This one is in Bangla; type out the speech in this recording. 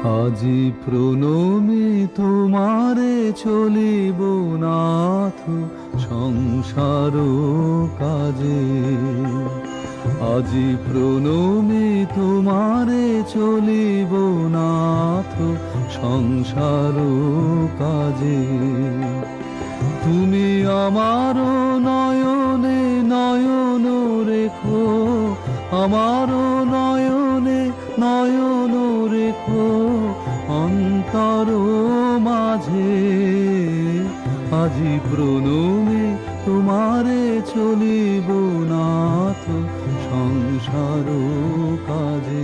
আজি প্রণমে তোমারে চলিব নাথ সংসার কাজে। আজি প্রণমে তোমারে চলিব নাথ সংসার কাজে। তুমি আমার নয়নে নয়ন রেখো আমার নয়নে নয়ন রেখো অন্তর মাঝে আজি প্রণমে তোমারে চলিব নাথ সংসার কাজে।